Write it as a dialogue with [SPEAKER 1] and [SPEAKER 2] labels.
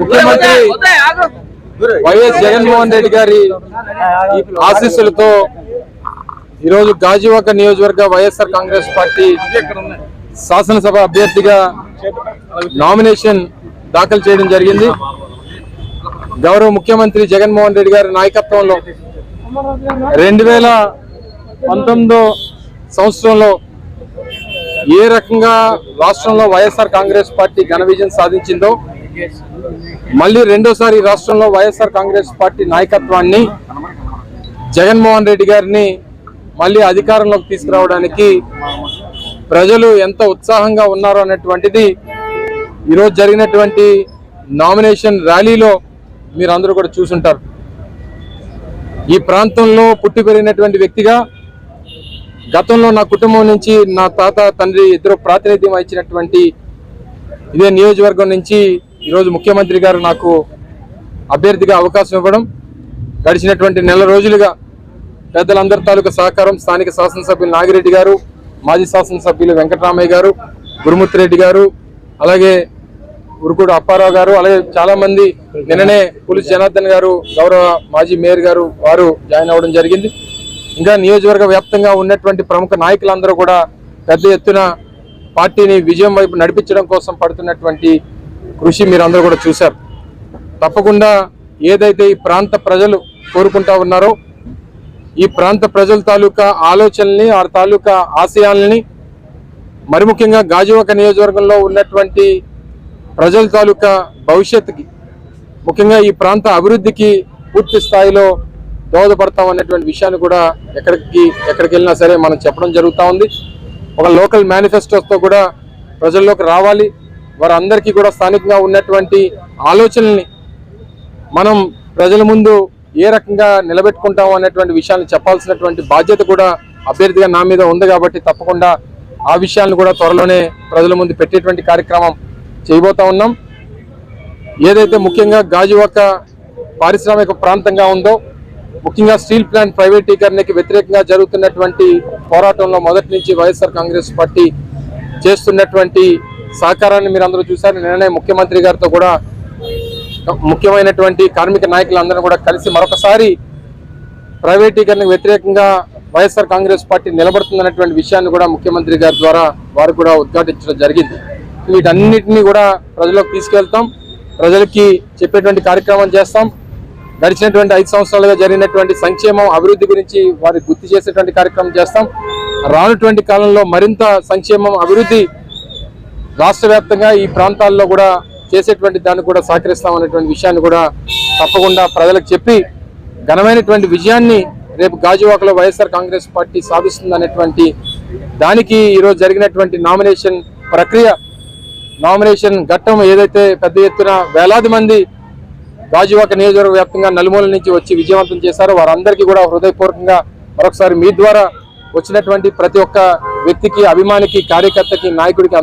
[SPEAKER 1] ముఖ్యమంత్రి వైఎస్ జగన్మోహన్ రెడ్డి గారి ఆశీస్సులతో ఈరోజు గాజువాక నియోజకవర్గ వైఎస్ఆర్ కాంగ్రెస్ పార్టీ శాసనసభ అభ్యర్థిగా నామినేషన్ దాఖలు చేయడం జరిగింది. గౌరవ ముఖ్యమంత్రి జగన్మోహన్ రెడ్డి గారి నాయకత్వంలో రెండు వేల పంతొమ్మిదో సంవత్సరంలో ఏ రకంగా రాష్ట్రంలో వైఎస్ఆర్ కాంగ్రెస్ పార్టీ ఘన విజయం సాధించిందో మళ్ళీ రెండోసారి రాష్ట్రంలో వైఎస్ఆర్ కాంగ్రెస్ పార్టీ నాయకత్వాన్ని జగన్మోహన్ రెడ్డి గారిని మళ్ళీ అధికారంలోకి తీసుకురావడానికి ప్రజలు ఎంత ఉత్సాహంగా ఉన్నారు అన్నటువంటిది ఈరోజు జరిగినటువంటి నామినేషన్ ర్యాలీలో మీరందరూ కూడా చూసుంటారు. ఈ ప్రాంతంలో పుట్టి పెరిగినటువంటి వ్యక్తిగా గతంలో నా కుటుంబం నుంచి నా తాత తండ్రి ఇద్దరు ప్రాతినిధ్యం వహించినటువంటి ఇదే నియోజకవర్గం నుంచి ఈరోజు ముఖ్యమంత్రి గారు నాకు అభ్యర్థిగా అవకాశం ఇవ్వడం గడిచినటువంటి నెల రోజులుగా పెద్దలందరి తాలూకా సహకారం స్థానిక శాసనసభ్యులు నాగిరెడ్డి గారు మాజీ శాసనసభ్యులు వెంకటరామయ్య గారు గురుమూర్తిరెడ్డి గారు అలాగే ఉరుకుడు అప్పారావు గారు అలాగే చాలా మంది నిన్ననే పులిస్ జనార్దన్ గారు గౌరవ మాజీ మేయర్ గారు వారు జాయిన్ అవ్వడం జరిగింది. ఇంకా నియోజకవర్గ వ్యాప్తంగా ఉన్నటువంటి ప్రముఖ నాయకులందరూ కూడా పెద్ద ఎత్తున పార్టీని విజయం వైపు నడిపించడం కోసం పడుతున్నటువంటి కృషి మీరందరూ కూడా చూశారు. తప్పకుండా ఏదైతే ఈ ప్రాంత ప్రజలు కోరుకుంటా ఉన్నారో ఈ ప్రాంత ప్రజల తాలూకా ఆలోచనల్ని ఆ తాలూకా ఆశయాల్ని మరి ముఖ్యంగా గాజువాక నియోజకవర్గంలో ఉన్నటువంటి ప్రజల తాలూకా భవిష్యత్తుకి ముఖ్యంగా ఈ ప్రాంత అభివృద్ధికి పూర్తి స్థాయిలో దోహదపడతాం అనేటువంటి విషయాన్ని కూడా ఎక్కడికి ఎక్కడికి వెళ్ళినా సరే మనం చెప్పడం జరుగుతూ ఉంది. ఒక లోకల్ మేనిఫెస్టోస్తో కూడా ప్రజల్లోకి రావాలి. వారందరికీ కూడా స్థానికంగా ఉన్నటువంటి ఆలోచనల్ని మనం ప్రజల ముందు ఏ రకంగా నిలబెట్టుకుంటాం అనేటువంటి విషయాన్ని చెప్పాల్సినటువంటి బాధ్యత కూడా అభ్యర్థిగా నా మీద ఉంది కాబట్టి తప్పకుండా ఆ విషయాలను కూడా త్వరలోనే ప్రజల ముందు పెట్టేటువంటి కార్యక్రమం చేయబోతా ఉన్నాం. ఏదైతే ముఖ్యంగా గాజువాక పారిశ్రామిక ప్రాంతంగా ఉందో ముఖ్యంగా స్టీల్ ప్లాంట్ ప్రైవేటీకరణకి వ్యతిరేకంగా జరుగుతున్నటువంటి పోరాటంలో మొదటి నుంచి వైఎస్ఆర్ కాంగ్రెస్ పార్టీ చేస్తున్నటువంటి సహకారాన్ని మీరు అందరూ చూశారు. నిన్ననే ముఖ్యమంత్రి గారితో కూడా ముఖ్యమైనటువంటి కార్మిక నాయకులందరూ కూడా కలిసి మరొకసారి ప్రైవేటీకరణకు వ్యతిరేకంగా వైఎస్ఆర్ కాంగ్రెస్ పార్టీ నిలబడుతుందన్నటువంటి విషయాన్ని కూడా ముఖ్యమంత్రి గారి ద్వారా వారు కూడా ఉద్ఘాటించడం జరిగింది. వీటన్నిటిని కూడా ప్రజలకు తీసుకెళ్తాం. ప్రజలకి చెప్పేటువంటి కార్యక్రమం చేస్తాం. గడిచినటువంటి ఐదు సంవత్సరాలుగా జరిగినటువంటి సంక్షేమం అభివృద్ధి గురించి వారికి గుర్తు చేసేటువంటి కార్యక్రమం చేస్తాం. రానుటువంటి కాలంలో మరింత సంక్షేమం అభివృద్ధి రాష్ట్ర వ్యాప్తంగా ఈ ప్రాంతాల్లో కూడా చేసేటువంటి దాన్ని కూడా సహకరిస్తాం అనేటువంటి విషయాన్ని కూడా తప్పకుండా ప్రజలకు చెప్పి ఘనమైనటువంటి విజయాన్ని రేపు గాజువాకలో వైఎస్ఆర్ కాంగ్రెస్ పార్టీ సాధిస్తుందనేటువంటి దానికి ఈరోజు జరిగినటువంటి నామినేషన్ ప్రక్రియ నామినేషన్ ఘట్టం ఏదైతే పెద్ద ఎత్తున వేలాది మంది గాజువాక నియోజకవర్గ వ్యాప్తంగా నలుమూల నుంచి వచ్చి విజయవంతం చేశారు. వారందరికీ కూడా హృదయపూర్వకంగా మరొకసారి మీ ద్వారా వచ్చినటువంటి ప్రతి ఒక్క వ్యక్తికి అభిమానికి కార్యకర్తకి నాయకుడికి